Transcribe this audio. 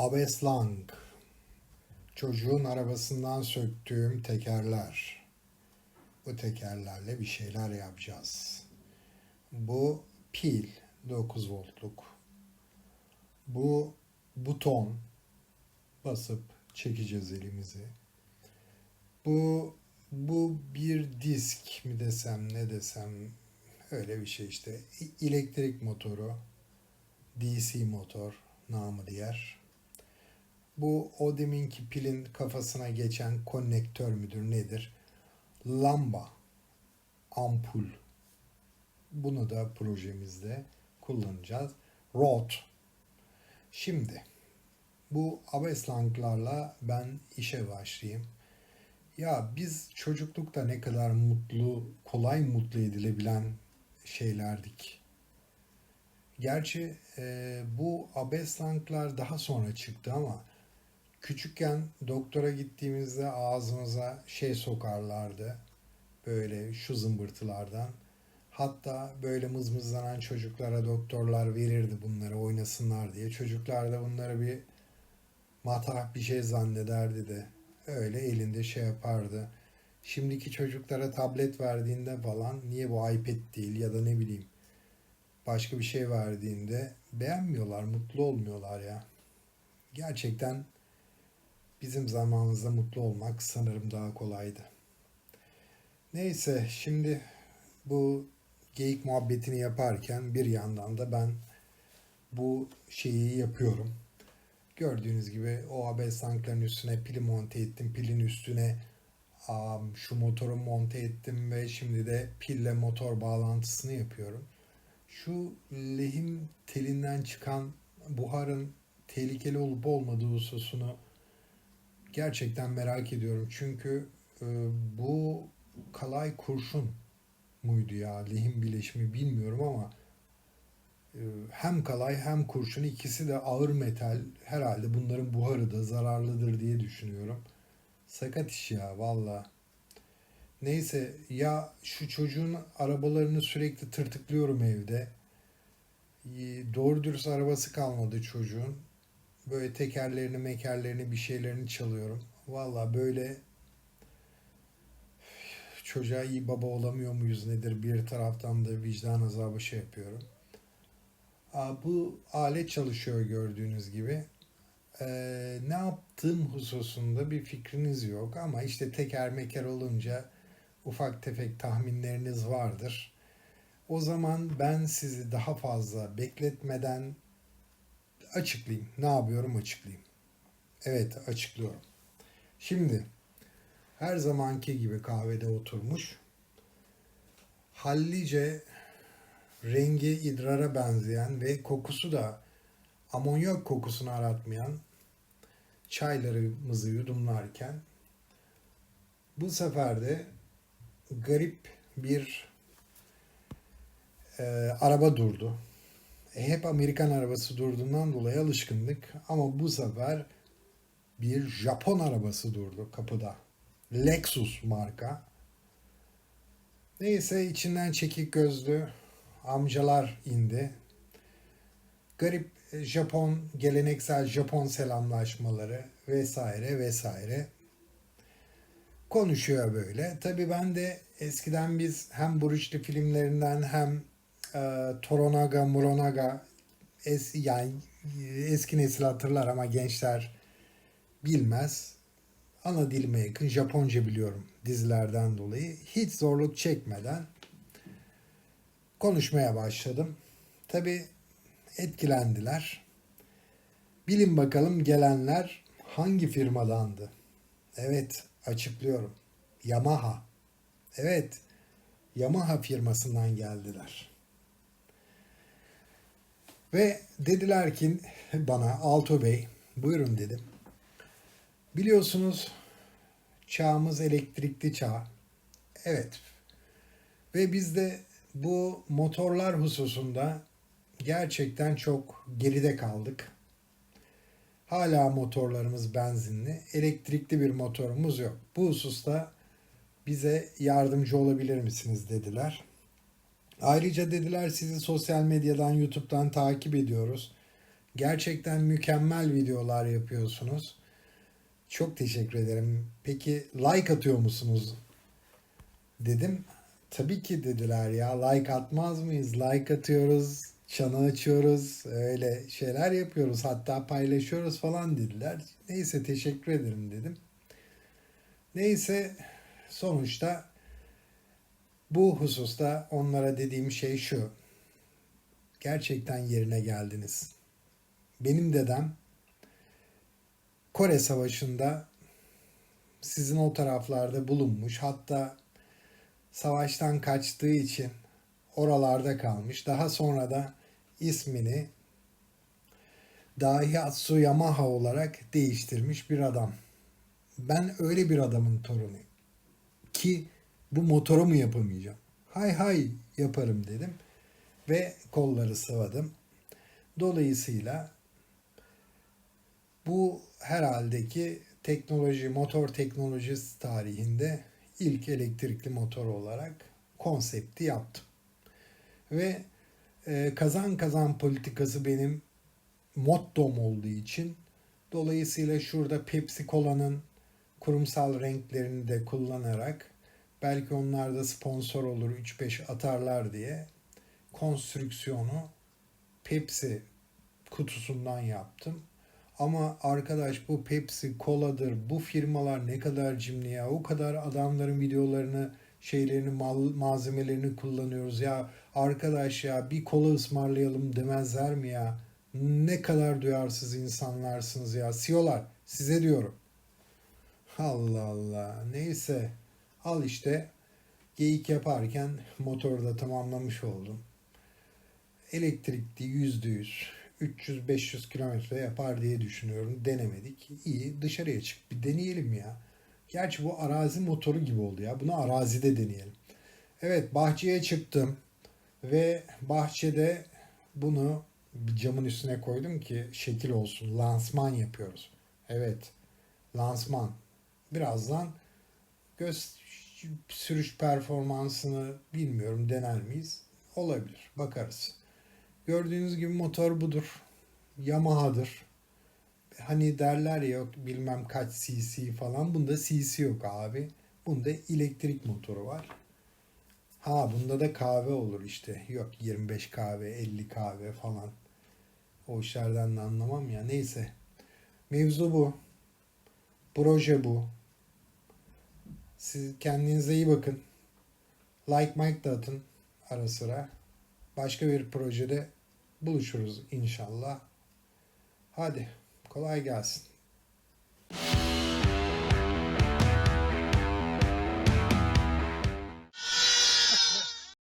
Abeslang. Çocuğun arabasından söktüğüm tekerler. Bu tekerlerle bir şeyler yapacağız. Bu pil 9 voltluk. Bu buton basıp çekeceğiz elimizi. Bu bu bir disk mi desem ne desem öyle bir şey işte. Elektrik motoru, DC motor namı diğer. Bu o deminki pilin kafasına geçen konnektör müdür nedir? Lamba, ampul. Bunu da projemizde kullanacağız. Rod. Şimdi bu abeslanklarla ben işe başlayayım. Ya biz çocuklukta ne kadar mutlu, kolay mutlu edilebilen şeylerdik. Gerçi e, bu abeslanklar daha sonra çıktı ama küçükken doktora gittiğimizde ağzımıza şey sokarlardı. Böyle şu zımbırtılardan. Hatta böyle mızmızlanan çocuklara doktorlar verirdi bunları oynasınlar diye. Çocuklar da bunları bir matah bir şey zannederdi de öyle elinde şey yapardı. Şimdiki çocuklara tablet verdiğinde falan niye bu iPad değil ya da ne bileyim başka bir şey verdiğinde beğenmiyorlar, mutlu olmuyorlar ya. Gerçekten bizim zamanımızda mutlu olmak sanırım daha kolaydı. Neyse şimdi bu geyik muhabbetini yaparken bir yandan da ben bu şeyi yapıyorum. Gördüğünüz gibi o abeslankların üstüne pili monte ettim. Pilin üstüne şu motoru monte ettim ve şimdi de pille motor bağlantısını yapıyorum. Şu lehim telinden çıkan buharın tehlikeli olup olmadığı hususunu gerçekten merak ediyorum. Çünkü e, bu kalay kurşun muydu ya lehim bileşimi bilmiyorum ama e, hem kalay hem kurşun ikisi de ağır metal. Herhalde bunların buharı da zararlıdır diye düşünüyorum. Sakat iş ya valla. Neyse ya şu çocuğun arabalarını sürekli tırtıklıyorum evde. E, Doğru dürüst arabası kalmadı çocuğun. Böyle tekerlerini mekerlerini bir şeylerini çalıyorum. Valla böyle çocuğa iyi baba olamıyor muyuz nedir bir taraftan da vicdan azabı şey yapıyorum. Aa, Bu alet çalışıyor gördüğünüz gibi. Ee, ne yaptığım hususunda bir fikriniz yok ama işte teker meker olunca ufak tefek tahminleriniz vardır. O zaman ben sizi daha fazla bekletmeden açıklayayım. Ne yapıyorum açıklayayım. Evet açıklıyorum. Şimdi her zamanki gibi kahvede oturmuş hallice rengi idrara benzeyen ve kokusu da amonyak kokusunu aratmayan çaylarımızı yudumlarken bu sefer de garip bir e, araba durdu. E, hep Amerikan arabası durduğundan dolayı alışkındık ama bu sefer bir Japon arabası durdu kapıda. Lexus marka. Neyse içinden çekik gözlü amcalar indi. Garip e, Japon, geleneksel Japon selamlaşmaları vesaire vesaire. Konuşuyor böyle. Tabii ben de eskiden biz hem Lee filmlerinden hem e, Toronaga, Muronaga es, yani eski nesil hatırlar ama gençler bilmez. Ana dilime yakın Japonca biliyorum dizilerden dolayı. Hiç zorluk çekmeden konuşmaya başladım. Tabi etkilendiler. Bilin bakalım gelenler hangi firmadandı? Evet açıklıyorum. Yamaha. Evet Yamaha firmasından geldiler. Ve dediler ki bana Alto Bey buyurun dedim. Biliyorsunuz çağımız elektrikli çağ. Evet. Ve biz de bu motorlar hususunda gerçekten çok geride kaldık. Hala motorlarımız benzinli, elektrikli bir motorumuz yok. Bu hususta bize yardımcı olabilir misiniz dediler. Ayrıca dediler sizi sosyal medyadan, YouTube'dan takip ediyoruz. Gerçekten mükemmel videolar yapıyorsunuz. Çok teşekkür ederim. Peki like atıyor musunuz? Dedim. Tabii ki dediler ya. Like atmaz mıyız? Like atıyoruz. Çanı açıyoruz. Öyle şeyler yapıyoruz. Hatta paylaşıyoruz falan dediler. Neyse teşekkür ederim dedim. Neyse sonuçta bu hususta onlara dediğim şey şu. Gerçekten yerine geldiniz. Benim dedem Kore Savaşı'nda sizin o taraflarda bulunmuş. Hatta savaştan kaçtığı için oralarda kalmış. Daha sonra da ismini Daihatsu Yamaha olarak değiştirmiş bir adam. Ben öyle bir adamın torunuyum. Ki bu motoru mu yapamayacağım? Hay hay yaparım dedim. Ve kolları sıvadım. Dolayısıyla bu herhalde ki teknoloji, motor teknolojisi tarihinde ilk elektrikli motor olarak konsepti yaptım. Ve e, kazan kazan politikası benim mottom olduğu için dolayısıyla şurada Pepsi Cola'nın kurumsal renklerini de kullanarak belki onlar da sponsor olur 3-5 atarlar diye konstrüksiyonu Pepsi kutusundan yaptım. Ama arkadaş bu Pepsi, Cola'dır. Bu firmalar ne kadar cimri ya. O kadar adamların videolarını, şeylerini, mal, malzemelerini kullanıyoruz ya. Arkadaş ya bir kola ısmarlayalım demezler mi ya? Ne kadar duyarsız insanlarsınız ya. Siyolar size diyorum. Allah Allah. Neyse. Al işte. Geyik yaparken motoru da tamamlamış oldum. Elektrikli yüzde yüz. 300-500 kilometre yapar diye düşünüyorum. Denemedik. İyi dışarıya çık bir deneyelim ya. Gerçi bu arazi motoru gibi oldu ya. Bunu arazide deneyelim. Evet bahçeye çıktım. Ve bahçede bunu bir camın üstüne koydum ki şekil olsun. Lansman yapıyoruz. Evet. Lansman. Birazdan göz sürüş performansını bilmiyorum dener miyiz? Olabilir. Bakarız. Gördüğünüz gibi motor budur. Yamaha'dır. Hani derler ya bilmem kaç cc falan. Bunda cc yok abi. Bunda elektrik motoru var. Ha bunda da kahve olur işte. Yok 25 kahve, 50 kahve falan. O işlerden de anlamam ya. Neyse. Mevzu bu. Proje bu. Siz kendinize iyi bakın. Like Mike da atın ara sıra. Başka bir projede buluşuruz inşallah. Hadi kolay gelsin.